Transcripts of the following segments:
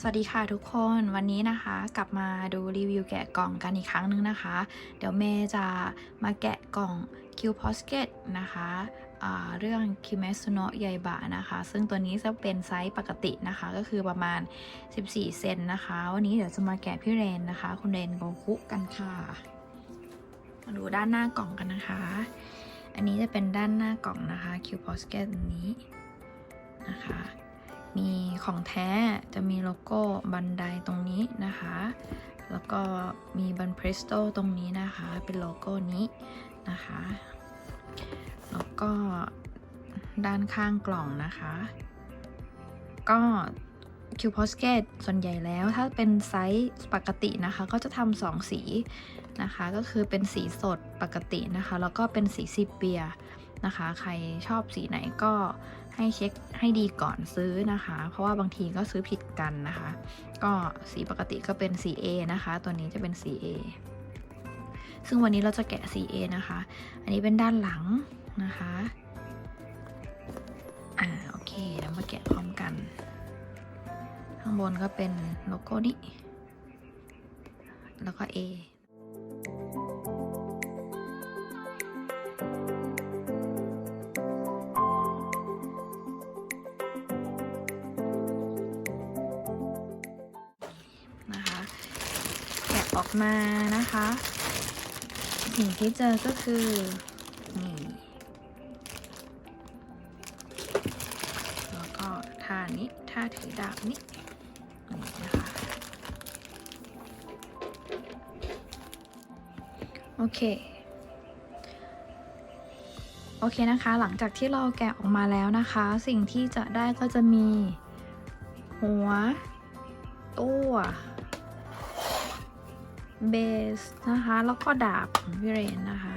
สวัสดีค่ะทุกคนวันนี้นะคะกลับมาดูรีวิวแกะกล่องกันอีกครั้งหนึ่งนะคะ เดี๋ยวเมย์จะมาแกะกล่อง Q p o s k e t นะคะเรื่อง k i m e s u n o y a i b a นะคะ ซึ่งตัวนี้จะเป็นไซส์ปกตินะคะ ก็คือประมาณ 14 เซนนะคะ วันนี้เดี๋ยวจะมาแกะพี่เรนนะคะ คุณเรนโกคุกันค่ะ มาดูด้านหน้ากล่องกันนะคะ อันนี้จะเป็นด้านหน้ากล่องนะคะ Q p o s k e t อันนี้นะคะ มีของแท้จะมีโลโก้บันไดตรงนี้นะคะ แล้วก็มีบันเพรสโตตรงนี้นะคะ เป็นโลโก้นี้นะคะ แล้วก็ด้านข้างกล่องนะคะ ก็ Q p o s k e t ส่วนใหญ่แล้วถ้าเป็นไซส์ปกตินะคะ ก็จะทำสองสีนะคะ ก็คือเป็นสีสดปกตินะคะ แล้วก็เป็นสีซีเปียนะคะ ใครชอบสีไหนก็ ให้เช็คให้ดีก่อนซื้อนะคะ เพราะว่าบางทีก็ซื้อผิดกันนะคะ ก็สีปกติก็เป็นสี A นะคะ ตัวนี้จะเป็นสี A ซึ่งวันนี้เราจะแกะสี A นะคะ อันนี้เป็นด้านหลังนะคะ อ่าโอเคเดี๋ยวมาแกะพร้อมกัน ข้างบนก็เป็นโลโก้นี้ แล้วก็ A ออกมานะคะ สิ่งที่เจอก็คือนี่แล้วก็ท่านี้ท่าถือดาบนี้นี่นะคะโอเคโอเคนะคะ หลังจากที่เราแกะออกมาแล้วนะคะ สิ่งที่จะได้ก็จะมี หัว ตัว เบสนะคะ แล้วก็ดาบของพี่เรนนะคะ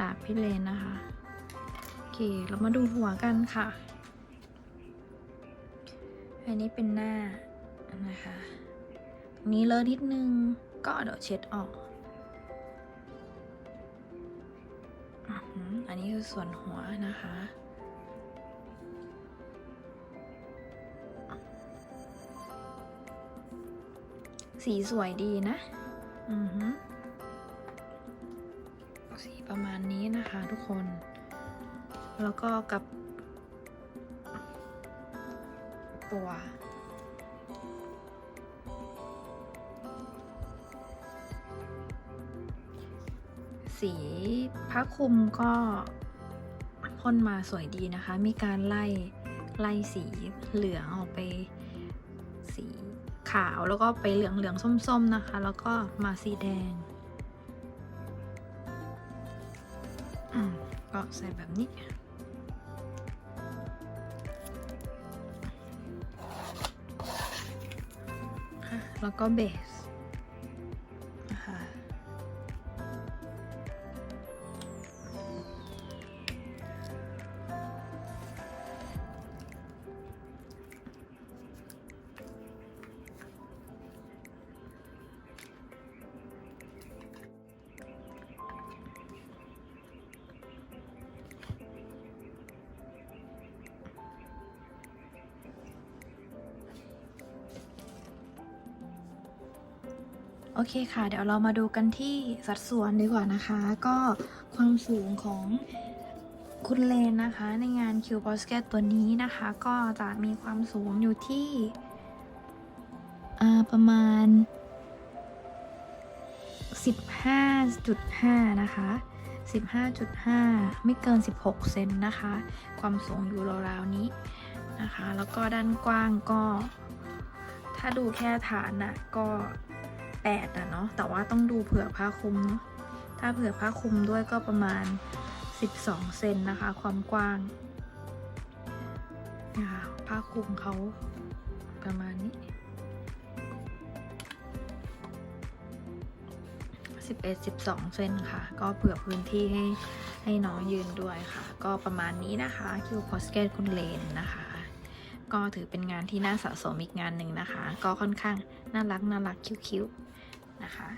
ดาบพี่เรนนะคะโอเคเรามาดูหัวกันค่ะ อันนี้เป็นหน้านะคะตรงนี้เลอะนิดนึงก็เดี๋ยวเช็ดออกอันนี้คือส่วนหัวนะคะสีสวยดีนะ อือฮึสีประมาณนี้นะคะทุกคน แล้วก็กับตัวสีผ้าคลุมก็พ่นมาสวยดีนะคะ มีการไล่ ไล่สีเหลืองออกไปสี ขาวแล้วก็ไปเหลืองเหลืองๆส้มๆนะคะ แล้วก็มาสีแดงก็ใส่แบบนี้ แล้วก็เบส อเคค่ะ เดี๋ยวเรามาดูกันที่สัดส่วนดีกว่านะคะ ก็ความสูงของคุณเลนนะคะ ในงาน Q b o s k e t ตัวนี้นะคะ ก็จะมีความสูงอยู่ที่ประมาณ 15.5 นะคะ 15.5 ไม่เกิน 16 เซนนะคะ ความสูงอยู่ราวๆนี้นะคะ แล้วก็ด้านกว้างก็ ถ้าดูแค่ฐานน่ะก็ 8อะเนาะแต่ว่าต้องดูเผื่อผ้าคลุมเนาะถ้าเผื่อผ้าคลุมด้วยก็ประมาณ 12 เซนนะคะ ความกว้างนะคะผ้าคลุมเขาประมาณนี้ 11 12 เซนค่ะ ก็เผื่อพื้นที่ให้ให้น้องยืนด้วยค่ะ ก็ประมาณนี้นะคะคิวพอสเกตคุณเลนนะคะ ก็ถือเป็นงานที่น่าสะสมอีกงานหนึ่งนะคะ ก็ค่อนข้างน่ารักน่ารักคิ้วๆ นะคะ